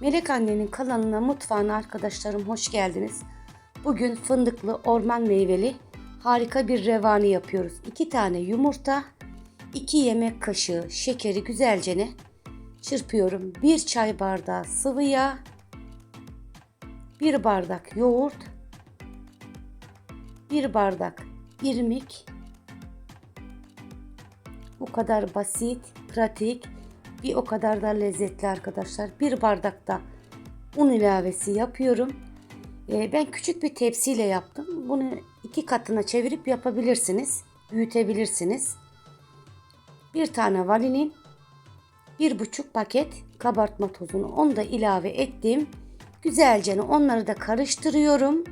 Melek Anne'nin kanalına mutfağına arkadaşlarım hoş geldiniz. Bugün fındıklı orman meyveli harika bir revani yapıyoruz. 2 tane yumurta, 2 yemek kaşığı şekeri güzelce çırpıyorum. 1 çay bardağı sıvı yağ, 1 bardak yoğurt, 1 bardak irmik. Bu kadar basit, pratik, bir o kadar da lezzetli arkadaşlar. Bir bardak da un ilavesi yapıyorum. Ee, ben küçük bir tepsiyle yaptım. Bunu iki katına çevirip yapabilirsiniz. Büyütebilirsiniz. Bir tane vanilin, bir buçuk paket kabartma tozunu onu da ilave ettim. Güzelce onları da karıştırıyorum.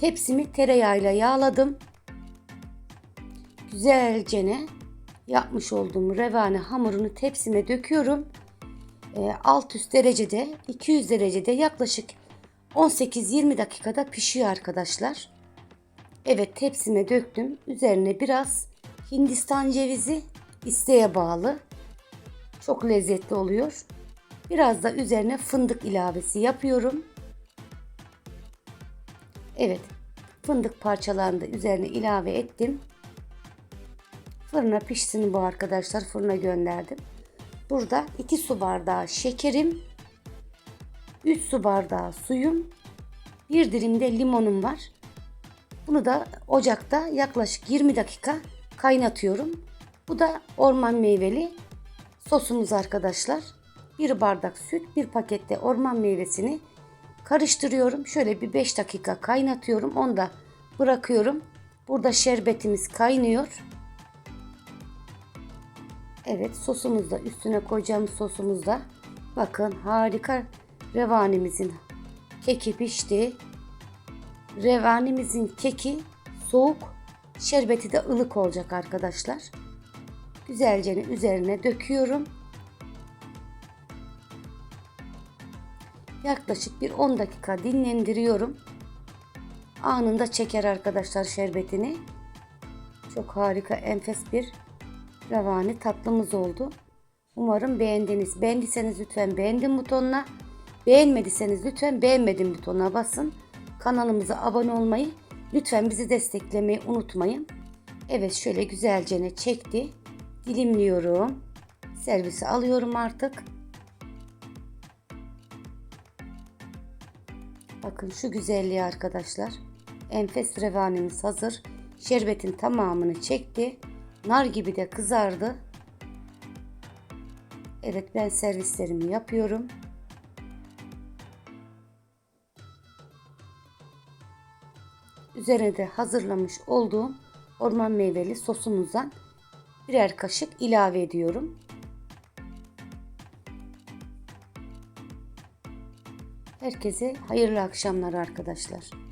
Tepsimi tereyağıyla yağladım. Güzelce yapmış olduğum revani hamurunu tepsime döküyorum. E, alt üst derecede 200 derecede yaklaşık 18-20 dakikada pişiyor arkadaşlar. Evet tepsime döktüm. Üzerine biraz Hindistan cevizi isteğe bağlı. Çok lezzetli oluyor. Biraz da üzerine fındık ilavesi yapıyorum. Evet fındık parçalarını da üzerine ilave ettim. Fırına pişsin bu arkadaşlar. Fırına gönderdim. Burada 2 su bardağı şekerim, 3 su bardağı suyum, bir dilim de limonum var. Bunu da ocakta yaklaşık 20 dakika kaynatıyorum. Bu da orman meyveli sosumuz arkadaşlar. Bir bardak süt, bir pakette orman meyvesini karıştırıyorum. Şöyle bir 5 dakika kaynatıyorum. Onu da bırakıyorum. Burada şerbetimiz kaynıyor. Evet sosumuz da üstüne koyacağımız sosumuz da bakın harika revanimizin keki pişti. Revanimizin keki soğuk, şerbeti de ılık olacak arkadaşlar. Güzelce üzerine döküyorum. Yaklaşık bir 10 dakika dinlendiriyorum. Anında çeker arkadaşlar şerbetini. Çok harika enfes bir revani tatlımız oldu. Umarım beğendiniz. Beğendiyseniz lütfen beğendim butonuna. Beğenmediyseniz lütfen beğenmedim butonuna basın. Kanalımıza abone olmayı, lütfen bizi desteklemeyi unutmayın. Evet şöyle güzelce çekti. Dilimliyorum. Servise alıyorum artık. Bakın şu güzelliği arkadaşlar. Enfes revanimiz hazır. Şerbetin tamamını çekti. Nar gibi de kızardı. Evet ben servislerimi yapıyorum. Üzerine de hazırlamış olduğum orman meyveli sosumuzdan birer kaşık ilave ediyorum. Herkese hayırlı akşamlar arkadaşlar.